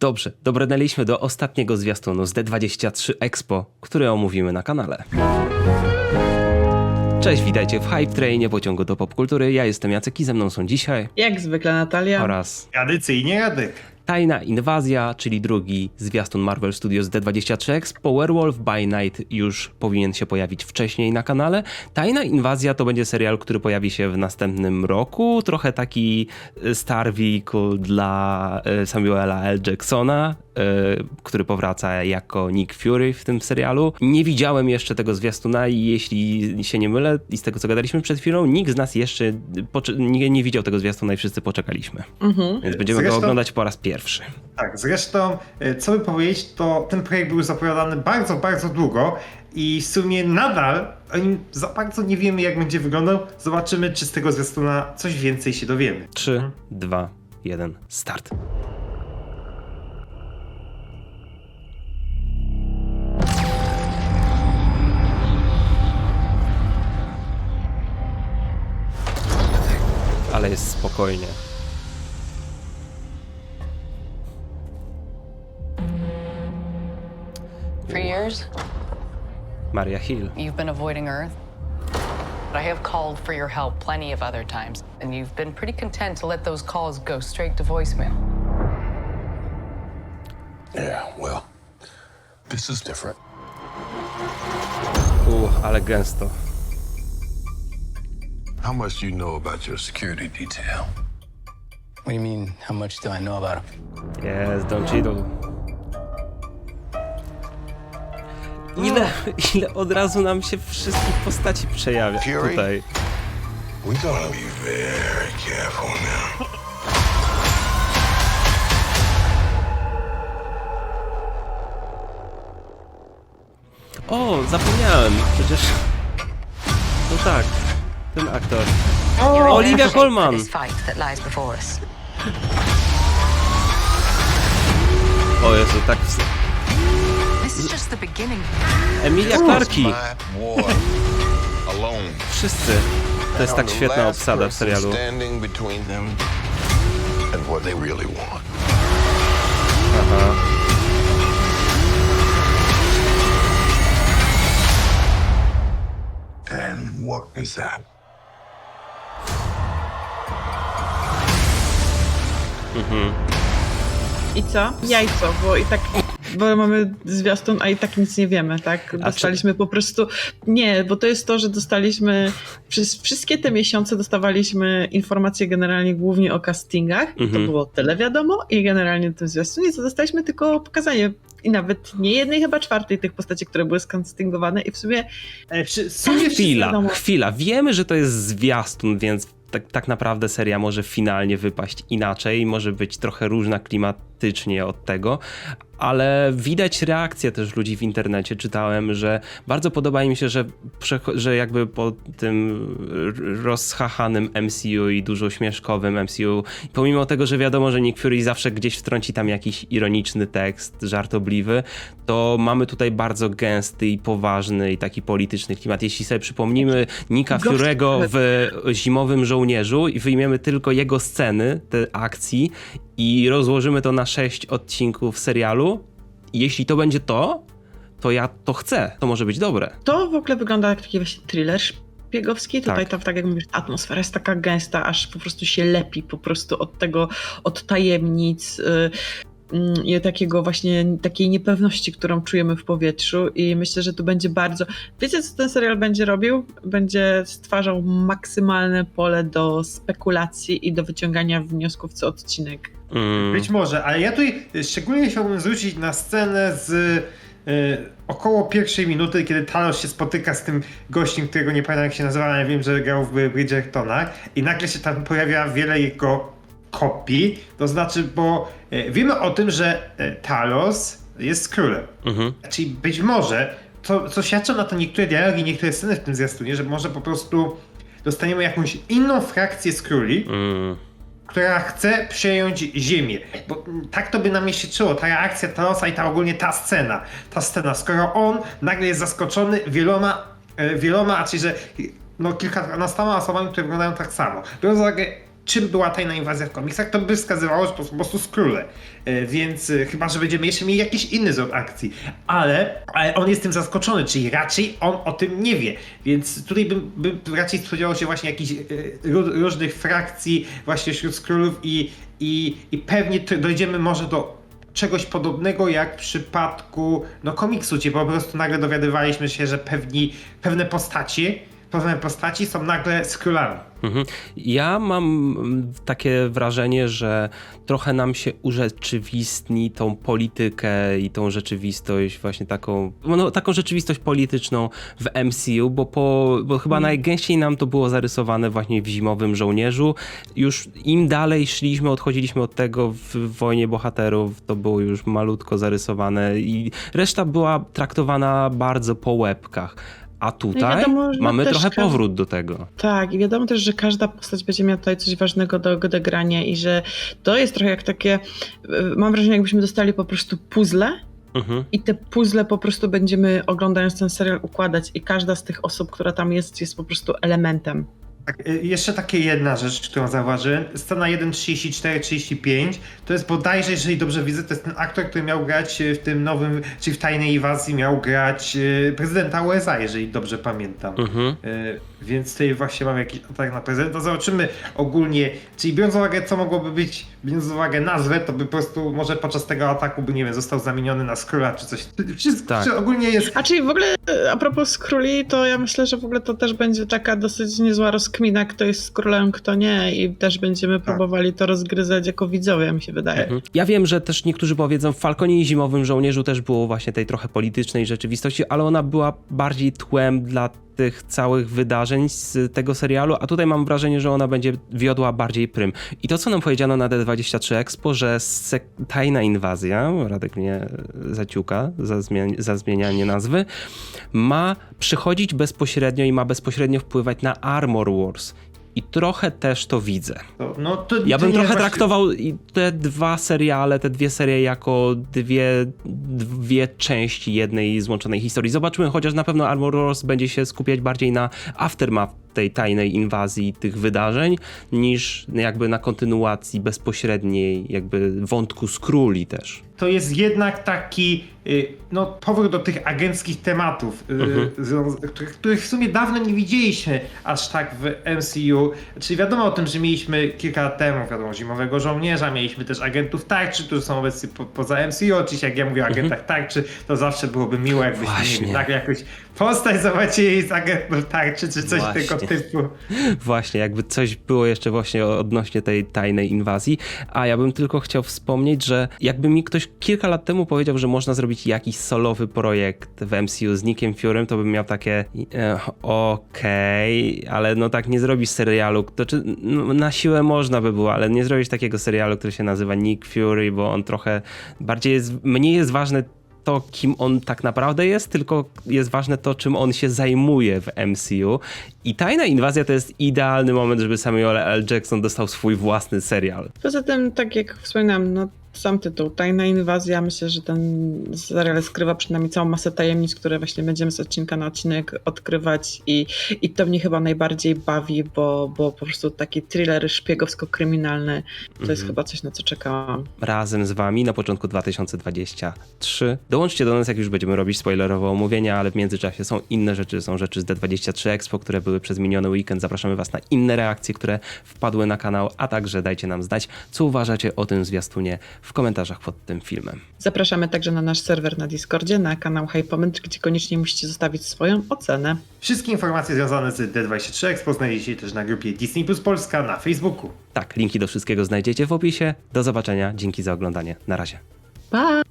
Dobrze, dobrnęliśmy do ostatniego zwiastunu z D23 Expo, który omówimy na kanale. Cześć, witajcie w Hype Trainie pociągu do popkultury. Ja jestem Jacek i ze mną są dzisiaj Jak zwykle Natalia. oraz Tradycyjnie Radek. Tajna Inwazja, czyli drugi zwiastun Marvel Studios D23 Expo. Werewolf by Night już powinien się pojawić wcześniej na kanale. Tajna Inwazja to będzie serial, który pojawi się w następnym roku. Trochę taki e, star vehicle dla e, Samuela L. Jacksona, e, który powraca jako Nick Fury w tym serialu. Nie widziałem jeszcze tego zwiastuna i jeśli się nie mylę i z tego co gadaliśmy przed chwilą, nikt z nas jeszcze nie, nie widział tego zwiastuna i wszyscy poczekaliśmy. Mhm. Więc będziemy go Zresztą- oglądać po raz pierwszy. Tak, zresztą, e, co by powiedzieć, to ten projekt był zapowiadany bardzo, bardzo długo i w sumie nadal o nim za bardzo nie wiemy, jak będzie wyglądał. Zobaczymy, czy z tego zwiastuna coś więcej się dowiemy. 3, 2, 1, start. Ale jest spokojnie. Years, Maria Hill. you've been avoiding Earth. But I have called for your help plenty of other times, and you've been pretty content to let those calls go straight to voicemail. Yeah, well, this is different. U, ale gęsto. How much do you know about your security detail? What do you mean, how much do I know about him? Jest, Don Cheadle. Ile, ile od razu nam się wszystkich postaci przejawia Fury? tutaj. We gotta be very careful now. O, zapomniałem, przecież... No tak, ten aktor. Olivia Colman! O Jezu, tak... w- is just the beginning. Emilia alone. Wszyscy. To jest tak świetna obsada w serialu. Aha. And what is that? I co? Jajco, bo i tak, bo mamy zwiastun, a i tak nic nie wiemy, tak? Dostaliśmy po prostu, nie, bo to jest to, że dostaliśmy, przez wszystkie te miesiące dostawaliśmy informacje generalnie głównie o castingach, Mhm. to było tyle wiadomo i generalnie w tym zwiastunie, co dostaliśmy tylko pokazanie i nawet nie jednej, chyba czwartej tych postaci, które były skastingowane i w sumie E, przy- W sumie wszyscy Chwila, chwila. Wiemy, że to jest zwiastun, więc tak, tak naprawdę seria może finalnie wypaść inaczej, może być trochę różna klimatycznie od tego, ale widać reakcję też ludzi w internecie. Czytałem, że bardzo podoba im się, że, że jakby po tym r- rozchachanym MCU i dużo śmieszkowym MCU, pomimo tego, że wiadomo, że Nick Fury zawsze gdzieś wtrąci tam jakiś ironiczny tekst, żartobliwy, to mamy tutaj bardzo gęsty i poważny i taki polityczny klimat. Jeśli sobie przypomnimy Nika Gość- Fury'ego w Zimowym Żołnierzu i wyjmiemy tylko jego sceny, te akcji i rozłożymy to na sześć odcinków serialu, jeśli to będzie to, to ja to chcę. To może być dobre. To w ogóle wygląda jak taki właśnie thriller szpiegowski. Tutaj Tak. To, tak jak mówisz, atmosfera jest taka gęsta, aż po prostu się lepi po prostu od tego, od tajemnic y, i takiego właśnie, takiej niepewności, którą czujemy w powietrzu i myślę, że tu będzie bardzo... Wiecie, co ten serial będzie robił? Będzie stwarzał maksymalne pole do spekulacji i do wyciągania wniosków co odcinek. Mm, Być może, ale ja tutaj szczególnie chciałbym zwrócić na scenę z e, około pierwszej minuty, kiedy Thanos się spotyka z tym gościem, którego nie pamiętam jak się nazywa, ale wiem, że grał w Bridgertonach i nagle się tam pojawia wiele jego kopii, to znaczy, bo e, wiemy o tym, że e, Talos jest królem. mhm. Czyli być może, to, co świadczą na to niektóre dialogi, niektóre sceny w tym zwiastunie, że może po prostu dostaniemy jakąś inną frakcję z króli, Mm. która chce przejąć ziemię. Bo tak to by na mnie się czuło, ta reakcja Thanosa i ta ogólnie ta scena. Ta scena, skoro on nagle jest zaskoczony wieloma, e, wieloma, a czyli że no kilkunastoma osobami, które wyglądają tak samo. Biorąc uwagę czym była tajna inwazja w komiksach, to by wskazywało, że to są po prostu skróle. E, Więc e, chyba, że będziemy jeszcze mieli jakiś inny zwrot akcji. Ale, ale on jest tym zaskoczony, czyli raczej on o tym nie wie. Więc tutaj bym, bym raczej spodziewał się właśnie jakichś e, ró- różnych frakcji właśnie wśród skrólów i, i, i pewnie dojdziemy może do czegoś podobnego jak w przypadku no, komiksu, gdzie po prostu nagle dowiadywaliśmy się, że pewni, pewne postacie, pewne postaci są nagle skrólami. Mhm. Ja mam mm, takie wrażenie, że trochę nam się urzeczywistni tą politykę i tą rzeczywistość, właśnie taką, no, taką rzeczywistość polityczną w MCU, bo, po, bo chyba najgęściej nam to było zarysowane właśnie w Zimowym Żołnierzu. Już im dalej szliśmy, odchodziliśmy od tego w Wojnie Bohaterów, to było już malutko zarysowane i reszta była traktowana bardzo po łebkach. A tutaj wiadomo, mamy trochę powrót do tego. Tak, i wiadomo też, że każda postać będzie miała tutaj coś ważnego do odegrania i że to jest trochę jak takie, y, mam wrażenie, jakbyśmy dostali po prostu puzzle Mhm. i te puzzle po prostu będziemy oglądając ten serial układać i każda z tych osób, która tam jest, jest po prostu elementem. Tak, y, jeszcze takie jedna rzecz, którą zauważyłem. Scena 1.34-35 to jest bodajże, jeżeli dobrze widzę, to jest ten aktor, który miał grać y, w tym nowym, czyli w Tajnej Inwazji miał grać y, prezydenta USA, jeżeli dobrze pamiętam. Mhm. Y, Więc tutaj właśnie mam jakiś atak na prezydenta. Zobaczymy ogólnie, czyli biorąc uwagę, co mogłoby być, biorąc uwagę nazwę, to by po prostu może podczas tego ataku by, nie wiem, został zamieniony na skróla czy coś. Wszystko Tak. czy ogólnie jest A czyli w ogóle a propos skróli, to ja myślę, że w ogóle to też będzie taka dosyć niezła rozkmina, kto jest królem, kto nie i też będziemy próbowali to rozgryzać jako widzowie, mi się wydaje. Mhm. Ja wiem, że też niektórzy powiedzą, w Falconie i Zimowym Żołnierzu też było właśnie tej trochę politycznej rzeczywistości, ale ona była bardziej tłem dla tych całych wydarzeń z tego serialu, a tutaj mam wrażenie, że ona będzie wiodła bardziej prym. I to, co nam powiedziano na D23 Expo, że tajna inwazja, Radek mnie zaciuka za, zmian- za zmienianie nazwy, ma przychodzić bezpośrednio i ma bezpośrednio wpływać na Armor Wars. I trochę też to widzę. to, no to Ja bym trochę właśnie- traktował te dwa seriale, te dwie serie jako dwie, dwie części jednej złączonej historii. Zobaczymy, chociaż na pewno Armor Wars będzie się skupiać bardziej na aftermath tej tajnej inwazji tych wydarzeń, niż jakby na kontynuacji bezpośredniej jakby wątku Skróli też. to jest jednak taki y, no, powrót do tych agenckich tematów, y, Mhm. których, których w sumie dawno nie widzieliśmy aż tak w MCU. Czyli wiadomo o tym, że mieliśmy kilka lat temu, wiadomo, Zimowego Żołnierza, mieliśmy też agentów tarczy, którzy są obecnie po, poza MCU. Oczywiście jak ja mówię o agentach tarczy, to zawsze byłoby miło, jakbyśmy Mhm. Wiem, tak jakoś postać zobaczyli z agentów tarczy, czy coś Właśnie. tego typu. Właśnie, jakby coś było jeszcze właśnie odnośnie tej tajnej inwazji. A ja bym tylko chciał wspomnieć, że jakby mi ktoś kilka lat temu powiedział, że można zrobić jakiś solowy projekt w MCU z Nickiem Furym, to bym miał takie e, okej, ale no tak nie zrobisz serialu, to czy, no, na siłę można by było, ale nie zrobisz takiego serialu, który się nazywa Nick Fury, bo on trochę bardziej jest, mniej jest ważne to, kim on tak naprawdę jest, tylko jest ważne to, czym on się zajmuje w MCU. I Tajna Inwazja to jest idealny moment, żeby Samuel L. Jackson dostał swój własny serial. Poza tym, tak jak wspominałam, no sam tytuł, Tajna Inwazja, myślę, że ten serial skrywa przed nami całą masę tajemnic, które właśnie będziemy z odcinka na odcinek odkrywać i, i to mnie chyba najbardziej bawi, bo, bo po prostu taki thriller szpiegowsko-kryminalny to jest chyba coś, na co czekałam. Razem z wami na początku 2023. Dołączcie do nas, jak już będziemy robić spoilerowe omówienia, ale w międzyczasie są inne rzeczy. Są rzeczy z D23 Expo, które były przez miniony weekend. Zapraszamy was na inne reakcje, które wpadły na kanał, a także dajcie nam znać, co uważacie o tym zwiastunie w komentarzach pod tym filmem. Zapraszamy także na nasz serwer na Discordzie, na kanał Hypometr, gdzie koniecznie musicie zostawić swoją ocenę. Wszystkie informacje związane z D23 Expo znajdziecie też na grupie Disney Plus Polska na Facebooku. Tak, linki do wszystkiego znajdziecie w opisie. Do zobaczenia, dzięki za oglądanie. Na razie. Pa!